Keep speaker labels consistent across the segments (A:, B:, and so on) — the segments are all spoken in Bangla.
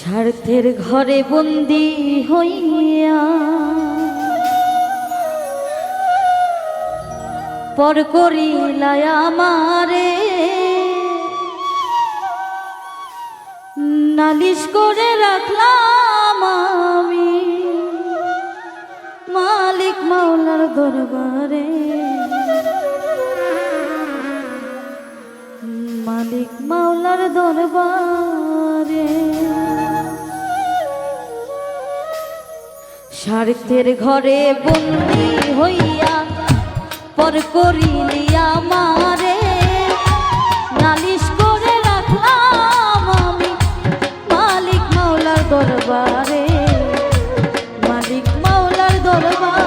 A: স্বার্থের ঘরে বন্দি হইয়া পর করিলায় আমারে। নালিশ করে রাখলাম আমি মালিক মাওলার দরবারে। মালিক মাওলার দরবারে স্বার্থের ঘরে বন্দি হইয়া পর করিলি আমারে। নালিশ করে রাখলাম আমি মালিক মাওলার দরবারে। মালিক মাওলার দরবারে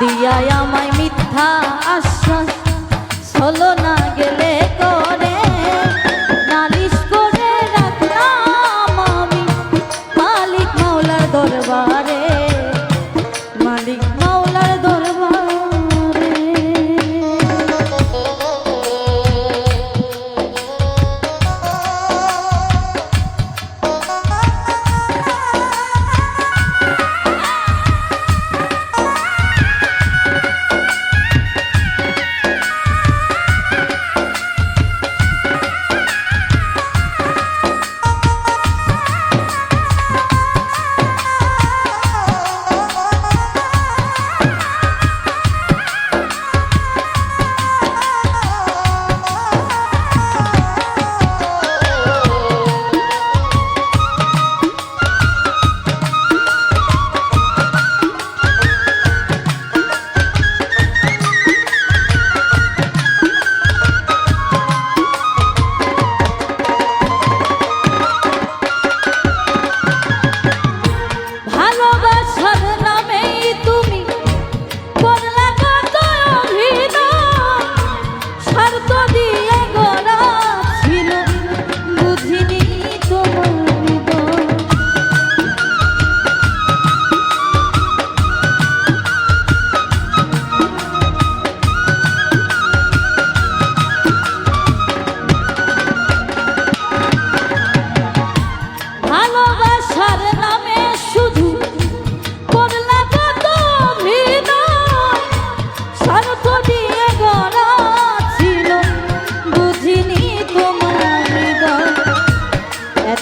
A: দিয়াই আমায় মিথ্যা আশ্বাস চলো না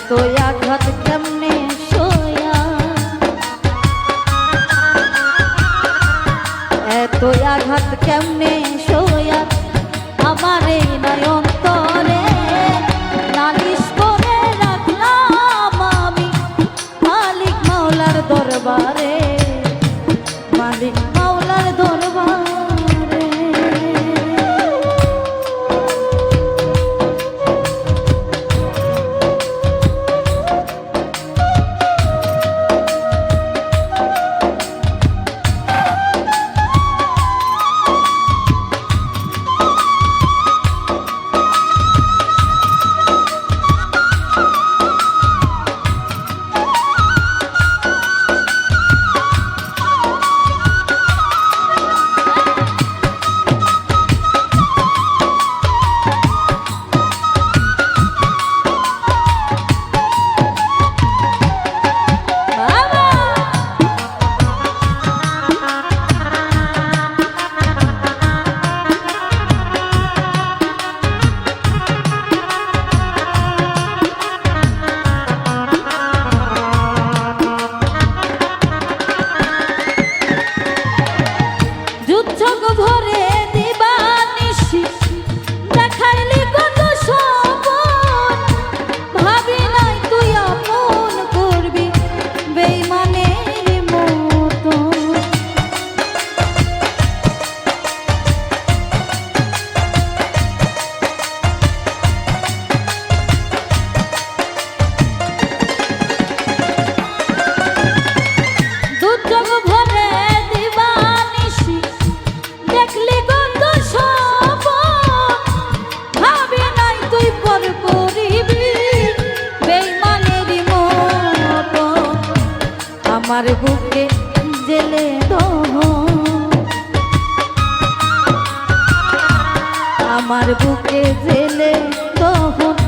A: So yeah. আমার বুকে জেলে দহন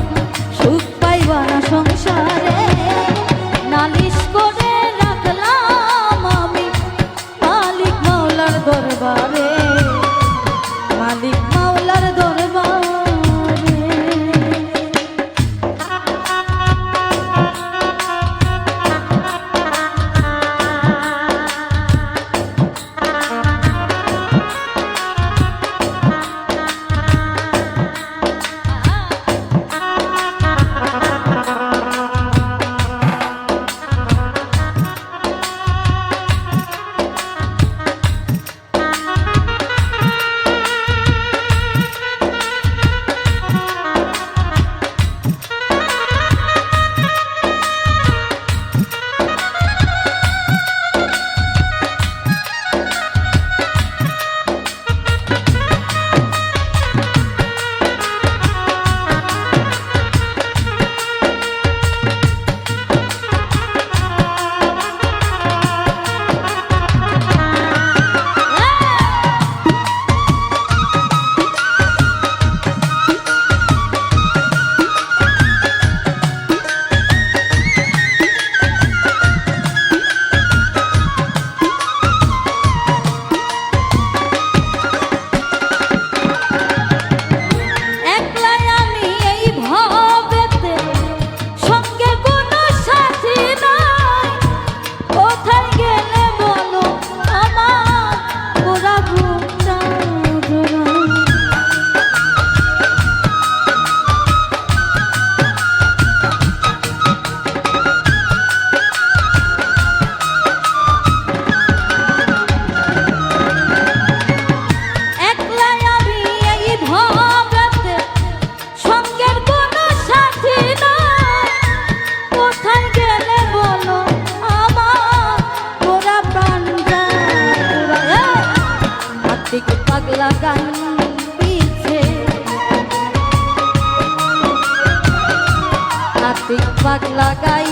A: পাগলা গান